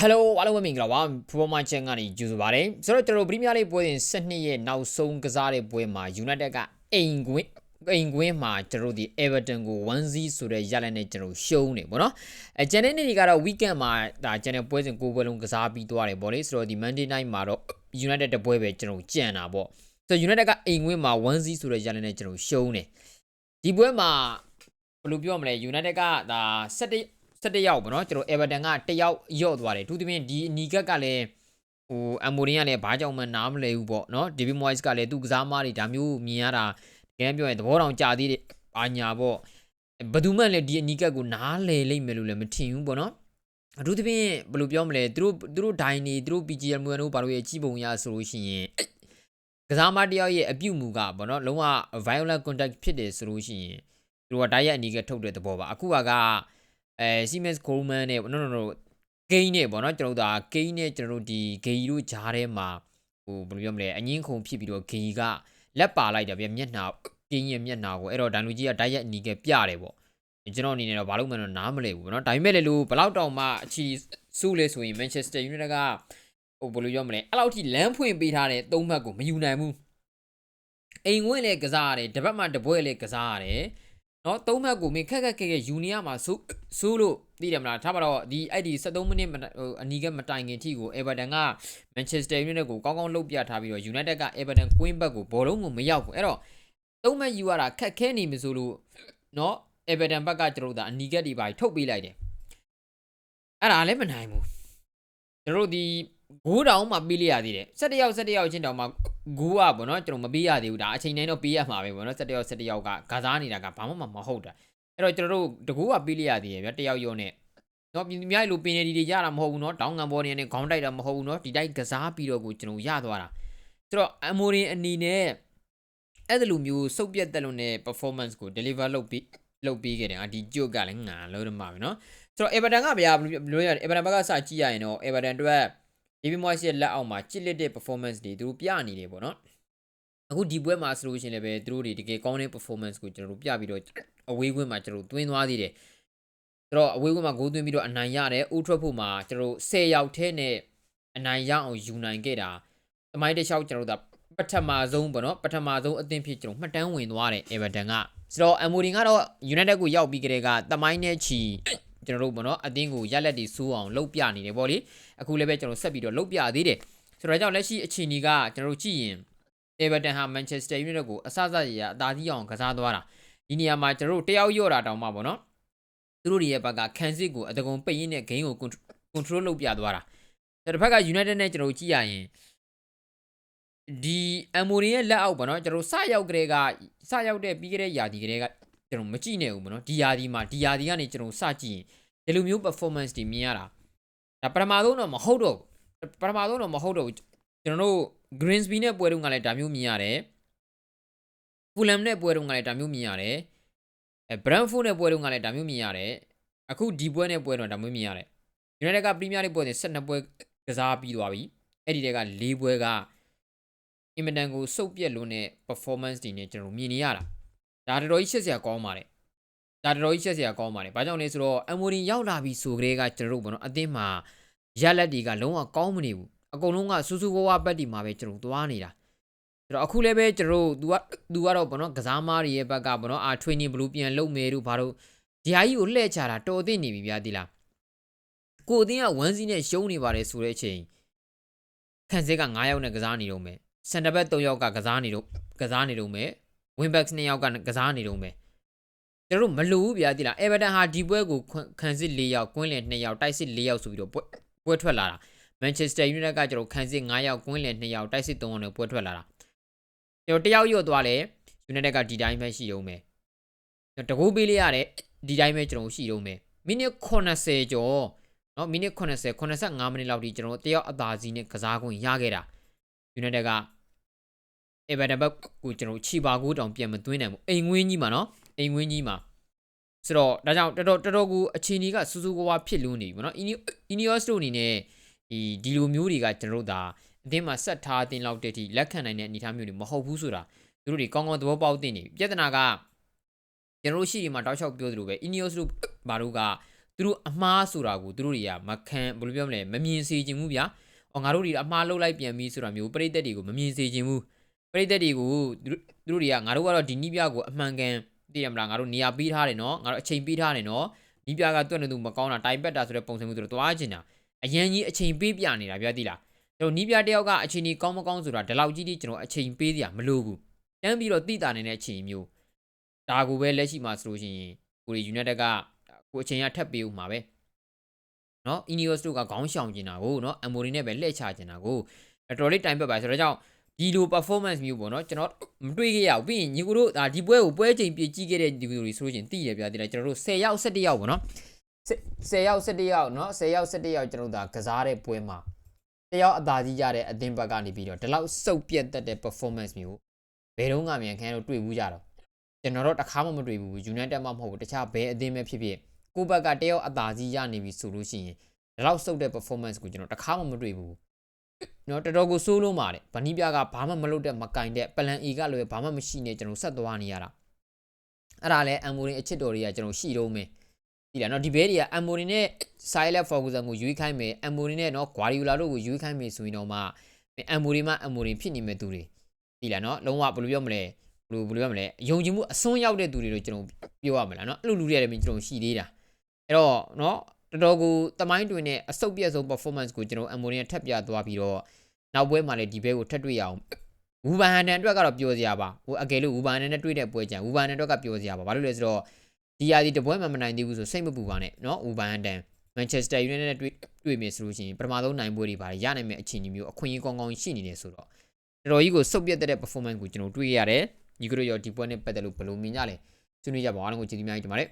Hello အားလုံးပဲမင်္ဂလာပါဖူဘောမချန်ကနေကြိုဆိုပါရစေဆိုတော့ကျွန်တော်ပရီးမီးယားလိပွဲစဉ်12ရဲ့နောက်ဆုံးကစားတဲ့ပွဲမှာ United ကအိမ်ကွင်းအိမ်ကွင်းမှာကျွန်တော်တို့ဒီ Everton ကို1-0ဆိုတဲ့ရလဒ်နဲ့ကျွန်တော်ရှုံးနေပေါ့နော်အဲကျန်တဲ့နေ့တွေကတော့ weekend မှာဒါကျန်တဲ့ပွဲစဉ်၉ပွဲလုံးကစားပြီးသွားတယ်ပေါ့လေဆိုတော့ဒီ Monday night မှာတော့ United တပွဲပဲကျွန်တော်ကြံတာပေါ့ဆိုတော့ United ကအိမ်ကွင်းမှာ1-0ဆိုတဲ့ရလဒ်နဲ့ကျွန်တော်ရှုံးနေဒီပွဲမှာဘယ်လိုပြောရမလဲ United ကဒါ17 17ရောက်ပေါ့နော်ကျွန်တော် Everton က1ယောက်ယော့သွားတယ်သူတပင်းဒီအနီကက်ကလည်းဟိုအမိုရင်ကလည်းဘာကြောင့်မှနားမလဲဘူးပေါ့နော် David Moyes ကလည်းသူကစားမတွေဒါမျိုးမြင်ရတာတကယ်ပြောရင်သဘောတောင်ကြာသေးတယ်ဘာညာပေါ့ဘယ်သူမှလည်းဒီအနီကက်ကိုနားလဲလိမ့်မယ်လို့လည်းမထင်ဘူးပေါ့နော်အထူးသဖြင့်ဘယ်လိုပြောမလဲသူတို့သူတို့ဒိုင်နေသူတို့ PGL မွေးတို့ဘာလို့ရဲ့ကြီးပုံရဆိုလို့ရှိရင်ကစားမတယောက်ရဲ့အပြုတ်မူကပေါ့နော်လုံးဝ violent contact ဖြစ်တယ်ဆိုလို့ရှိရင်သူတို့ကတိုက်ရိုက်အနီကက်ထုတ်တဲ့သဘောပါအခုကက အဲ Siemens Coleman နဲ့ no no no ဂိမ်းနဲ့ပေါ့နော်ကျွန်တော်တို့ဒါဂိမ်းနဲ့ကျွန်တော်တို့ဒီဂေကြီးတို့ဂျားထဲမှာဟိုဘယ်လိုပြောမလဲအငင်းခုန်ဖြစ်ပြီးတော့ဂေကြီးကလက်ပါလိုက်တယ်ဗျမျက်နှာဂိမ်းရဲ့မျက်နှာကိုအဲ့တော့ဒန်လူကြီးကတိုက်ရိုက်အနီးကပြတယ်ပေါ့ကျွန်တော်အနေနဲ့တော့ဘာလို့မှတော့နားမလဲဘူးပေါ့နော်ဒါပေမဲ့လည်းလို့ဘလောက်တောင်မှအချီစုလဲဆိုရင် Manchester United ကဟိုဘယ်လိုပြောမလဲအဲ့လောက်ထိလမ်းဖွင့်ပေးထားတဲ့သုံးမှတ်ကိုမယူနိုင်ဘူးအိမ်ဝင်းလည်းကစားရတယ်တပတ်မှတပွဲလည်းကစားရတယ် နော်သုံးမှတ်ကိုမင်းခက်ခက်ခက်ခက်ယူနီယာမှာဆိုးဆိုးလို့သိတယ်မလားထားပါတော့ဒီအဲ့ဒီ73မိနစ်ဟိုအနီးကမတိုင်ခင်ထိကို Everton က Manchester United ကိုကောင်းကောင်းလှုပ်ပြထားပြီးတော့ United က Everton Queen ဘက်ကိုဘောလုံးကိုမရောက်ဘူးအဲ့တော့သုံးမှတ်ယူရတာခက်ခဲနေပြီဆိုလို့နော် Everton ဘက်ကကျွန်တော်တို့ဒါအနီးကတွေပါထုတ်ပေးလိုက်တယ်အဲ့ဒါလည်းမနိုင်ဘူးကျွန်တော်တို့ဒီ ဂိုးတောင်မှပေးလိုက်ရသေးတယ်17ယောက်17ယောက်ချင်းတောင်မှဂိုးอ่ะဗောနော်ကျွန်တော်မပေးရသေးဘူးဒါအချိန်တိုင်းတော့ပေးရမှာပဲဗောနော်17ယောက်17ယောက်ကကစားနေတာကဘာမှမဟုတ်တာအဲ့တော့ကျွန်တော်တို့တကူကပေးလိုက်ရသေးတယ်ဗျတယောက်ယောနဲ့နော်ပြည်မြိုက်လိုပင်နေဒီတွေရတာမဟုတ်ဘူးနော်တောင်းငံဘောနေနဲ့ခေါင်းတိုက်တာမဟုတ်ဘူးနော်ဒီတိုက်ကစားပြီးတော့ကိုကျွန်တော်ရသွားတာဆိုတော့အမိုရင်အနေနဲ့အဲ့ဒါလိုမျိုးစုပ်ပြတ်တက်လို့နဲ့ performance ကို deliver လုပ်ပြီးလုပ်ပြီးခဲ့တယ်အာဒီကြို့ကလည်းငါလို့ရမှာပဲနော်ဆိုတော့ Everton ကဗျာဘယ်လိုရ Everton ဘက်ကစကြည့်ရရင်တော့ Everton အတွက် David Moyes ရဲ့လက်အောက်မှာချစ်လက်တဲ့ performance တွေသူတို့ပြနေတယ်ပေါ့နော်အခုဒီပွဲမှာဆိုလို့ရှိရင်လည်းပဲသူတို့တွေတကယ်ကောင်းတဲ့ performance ကိုကျွန်တော်တို့ပြပြီးတော့အဝေးကွင်းမှာကျွန်တော်တို့သွင်းသွားသေးတယ်ဆိုတော့အဝေးကွင်းမှာဂိုးသွင်းပြီးတော့အနိုင်ရတယ်အိုးထွက်ဖို့မှာကျွန်တော်တို့10ယောက်ထဲနဲ့အနိုင်ရအောင်ယူနိုင်ခဲ့တာသမိုင်းတစ်လျှောက်ကျွန်တော်တို့ပထမဆုံးပေါ့နော်ပထမဆုံးအသင်းဖြစ်ကျွန်တော်မှတ်တမ်းဝင်သွားတယ် Everton ကဆိုတော့ Amorin ကတော့ United ကိုရောက်ပြီးကြတဲ့ကသမိုင်းနဲ့ချီ ကျွန်တော်တို့ပေါ့နော်အသင်းကိုရက်လက်တွေစိုးအောင်လှုပ်ပြနေတယ်ပေါ့လေအခုလည်းပဲကျွန်တော်ဆက်ပြီးတော့လှုပ်ပြသေးတယ်ဆိုတော့ကြောင့်လက်ရှိအခြေအနေကကျွန်တော်တို့ကြည့်ရင် Everton ဟာ Manchester United ကိုအဆအဆရရအသာကြီးအောင်ကစားသွားတာဒီနေရာမှာကျွန်တော်တို့တယောက်ရော့တာတောင်မှပေါ့နော်သူတို့ရဲ့ဘက်ကခံစစ်ကိုအတကုံပိတ်ရင်းနဲ့ game ကို control လုပ်ပြသွားတာတစ်ဖက်က United နဲ့ကျွန်တော်တို့ကြည့်ရရင်ဒီ Amorin ရဲ့လက်အောက်ပေါ့နော်ကျွန်တော်စရောက်ကြတဲ့ကစရောက်တဲ့ပြီးကြတဲ့ယာဒီကလေးက ကျွန်တော်မကြည့်နေဘူးပေါ့နော်ဒီယာဒီမှာဒီယာဒီကနေကျွန်တော်စကြည့်ရင်ဒီလိုမျိုး performance တွေမြင်ရတာဒါပထမဆုံးတော့မဟုတ်တော့ပထမဆုံးတော့မဟုတ်တော့ကျွန်တော်တို့ Greensby နဲ့ပွဲတုန်းကလည်းဒါမျိုးမြင်ရတယ်။ Fulham နဲ့ပွဲတုန်းကလည်းဒါမျိုးမြင်ရတယ်။အဲ Brentford နဲ့ပွဲတုန်းကလည်းဒါမျိုးမြင်ရတယ်။အခုဒီပွဲနဲ့ပွဲတော့ဒါမျိုးမြင်ရတယ်။ United က Premier League ပွဲစဉ်12ပွဲကစားပြီးသွားပြီ။အဲ့ဒီတဲက၄ပွဲကအင်မတန်ကိုစုပ်ပြက်လွန်းတဲ့ performance တွေနဲ့ကျွန်တော်မြင်နေရတာ။ ဒါတော်တော်ကြီးရှက်စရာကောင်းပါတယ်။ဒါတော်တော်ကြီးရှက်စရာကောင်းပါတယ်။ဘာကြောင့်လဲဆိုတော့ Amorin ရောက်လာပြီဆိုကြတဲ့ကကျွန်တော်တို့ဘောနော်အသင်းမှာရလက်တွေကလုံးဝကောင်းမနေဘူး။အကုန်လုံးကစူးစူးဝါးဝါးပတ်တီမှာပဲကျွန်တော်သွားနေတာဆိုတော့အခုလည်းပဲကျွန်တော်တို့ तू က तू ကတော့ဘောနော်ကစားမားတွေရဲ့ဘက်ကဘောနော်အာ training ဘလူးပြန်လုပ်မယ်တို့ဘာလို့ဒီဟာကြီးကိုလှည့်ချတာတော်သိနေပြီဗျာဒီလားကိုအတင်းကဝမ်းစီးနဲ့ရှုံးနေပါတယ်ဆိုတဲ့အချိန်ခံစစ်က9ယောက်နဲ့ကစားနေတော့မယ်စန်တဘက်3ယောက်ကကစားနေတော့ကစားနေတော့မယ် ဝင်ဘက်နှစ်ယောက်ကကစားနေတော့မယ်ကျွန်တော်တို့မလိုဘူးဗျာတိလားအေဗာတန်ဟာဒီပွဲကိုခံစစ်၄ယောက်ကွင်းလင်2ယောက်တိုက်စစ်၄ယောက်ဆိုပြီးတော့ပွဲပွဲထွက်လာတာမန်ချက်စတာယူနိုက်ကကျွန်တော်ခံစစ်9ယောက်ကွင်းလင်2ယောက်တိုက်စစ်3ယောက်နဲ့ပွဲထွက်လာတာကျွန်တော်တယောက်ရော့သွားလဲယူနိုက်ကဒီတိုင်းပဲရှိရုံပဲကျွန်တော်တကူပေးလိုက်ရတယ်ဒီတိုင်းပဲကျွန်တော်ရှိရုံပဲမိနစ်80ကျော်နော်မိနစ်80 85မိနစ်လောက်ထိကျွန်တော်တယောက်အသာစီးနဲ့ကစားခွင့်ရခဲ့တာယူနိုတက်က အေဗာတဘက်ကိုကျွန်တော်ချီပါကိုတောင်ပြန်မသွင်းနိုင်ဘူးအိမ်ငွင်းကြီးမှာနော်အိမ်ငွင်းကြီးမှာဆိုတော့ဒါကြောင့်တော်တော်တော်တော်ကိုအခြေအနေကစူးစူးဝါးဝါဖြစ်လို့နေပြီပေါ့နော်အင်းနီယော့စ်တို့အနေနဲ့ဒီဒီလိုမျိုးတွေကကျွန်တော်တို့ဒါအသင်းမှာဆက်ထားအသင်းလောက်တဲ့အထိလက်ခံနိုင်တဲ့အနေအထားမျိုးတွေမဟုတ်ဘူးဆိုတာသူတို့တွေကောင်းကောင်းသဘောပေါက်သိနေပြီပြဿနာကကျွန်တော်တို့ရှိဒီမှာတောက်လျှောက်ပြောသလိုပဲ Ineos တို့ဘာတို့ကသူတို့အမှားဆိုတာကိုသူတို့တွေကမခံဘယ်လိုပြောမလဲမမြင်စေချင်ဘူးဗျာ။အော်ငါတို့တွေအမှားလုပ်လိုက်ပြန်ပြီဆိုတာမျိုးပြိတ္တတွေကိုမမြင်စေချင်ဘူး။ ပရိသတ်တွေကိုသူတို့သူတို့တွေကငါတို့ကတော့ဒီနီးပြကိုအမှန်ကန်သိရမလားငါတို့နေရာပေးထားတယ်နော်ငါတို့အချိန်ပေးထားတယ်နော်နီးပြကတွက်နေသူမကောင်းတာတိုင်ပက်တာဆိုတဲ့ပုံစံမျိုးသူတို့တွားချင်တာအရန်ကြီးအချိန်ပေးပြနေတာဗျာသိလားကျွန်တော်နီးပြတယောက်ကအချိန်ကြီးကောင်းမကောင်းဆိုတာဒီလောက်ကြီးကြီးကျွန်တော်အချိန်ပေးစရာမလိုဘူးတန်းပြီးတော့တိတာနေတဲ့အချိန်မျိုးဒါကိုပဲလက်ရှိမှာဆိုလို့ရှိရင်ကိုရီ United ကကိုအချိန်ကထပ်ပေးဦးမှာပဲနော် Ineos တို့ကခေါင်းရှောင်ကျင်တာကိုနော် Amori နဲ့ပဲလှည့်ချကျင်တာကိုတော်တော်လေးတိုင်ပက်ပါဆိုတော့ကြောင့် ဒီလို performance မျိုးပေါ့နော်ကျွန်တော်မတွေ့ခဲ့ရဘူးပြီးရင်ညီကိုတို့ဒါဒီပွဲကိုပွဲချိန်ပြည့်ကြည့်ခဲ့တဲ့ဒီလိုတွေဆိုလို့ရှိရင်သိရပြသေးတယ်ကျွန်တော်တို့10ရောက်17ရောက်ပေါ့နော်10ရောက်17ရောက်နော်10ရောက်17ရောက်ကျွန်တော်တို့ဒါကစားတဲ့ပွဲမှာတယောက်အသာကြီးရတဲ့အသင်းဘက်ကနေပြီးတော့ဒီလောက်စုပ်ပြတ်တတ်တဲ့ performance မျိုးဘယ်တော့မှမြန်ခန်းတို့တွေ့ဘူးကြတော့ကျွန်တော်တို့တစ်ခါမှမတွေ့ဘူး United မှမဟုတ်ဘူးတခြားဘယ်အသင်းပဲဖြစ်ဖြစ်ကိုယ့်ဘက်ကတယောက်အသာကြီးရနေပြီဆိုလို့ရှိရင်ဒီလောက်စုပ်တဲ့ performance ကိုကျွန်တော်တစ်ခါမှမတွေ့ဘူး နော်တော်တော်ကိုစိုးလုံးပါတယ်ဗနီးပြကဘာမှမလုပ်တဲ့မကင်တဲ့ပလန် A ကလည်းဘာမှမရှိနေကျွန်တော်ဆက်သွားနေရတာအဲ့ဒါလည်းအမ်မိုရင်အချစ်တော်တွေကကျွန်တော်ရှိတော့မယ်ဒီလားနော်ဒီဘဲတွေကအမ်မိုရင်နဲ့ Silent Ferguson ကိုရွေးခိုင်းမယ်အမ်မိုရင်နဲ့နော် Guardiola တို့ကိုရွေးခိုင်းမယ်ဆိုရင်တော့မှအမ်မိုရင်မှအမ်မိုရင်ဖြစ်နေမဲ့သူတွေဒီလားနော်လုံးဝဘယ်လိုပြောမလဲဘယ်လိုဘယ်လိုပြောမလဲယုံကြည်မှုအစွန်းရောက်တဲ့သူတွေလို့ကျွန်တော်ပြောရမလားနော်အဲ့လိုလူတွေလည်းကျွန်တော်ရှိသေးတာအဲ့တော့နော် တော်တော်ကိုတမိုင်းတွင်တဲ့အဆုတ်ပြက်ဆုံး performance ကိုကျွန်တော် Ammonia ထပ်ပြသွားပြီးတော့နောက်ပွဲမှာလည်းဒီဘဲကိုထပ်တွေ့ရအောင်ဝူဘန်ဟန်တန်အတွက်ကတော့ပြောစရာပါဟိုအကယ်လို့ဝူဘန်ဟန်နဲ့တွေ့တဲ့ပွဲကြံဝူဘန်ဟန်အတွက်ကပြောစရာပါဘာလို့လဲဆိုတော့ဒီရာဒီတပွဲမှမနိုင်သေးဘူးဆိုစိတ်မပူပါနဲ့နော်ဝူဘန်ဟန်တန်မန်ချက်စတာယူနိုက်တက်နဲ့တွေ့တွေ့မယ်ဆိုလို့ရှိရင်ပထမဆုံးနိုင်ပွဲတွေပါရနိုင်မယ့်အခြေအနေမျိုးအခွင့်အရေးကောင်းကောင်းရှိနေတယ်ဆိုတော့တော်တော်ကြီးကိုစုပ်ပြတ်တဲ့ performance ကိုကျွန်တော်တွေ့ရတယ်ညီကတို့ရောဒီပွဲနဲ့ပတ်သက်လို့ဘယ်လိုမြင်ကြလဲဆွေးနွေးကြပါအောင်အားလုံးကိုကျေးဇူးများကြီးတင်ပါတယ်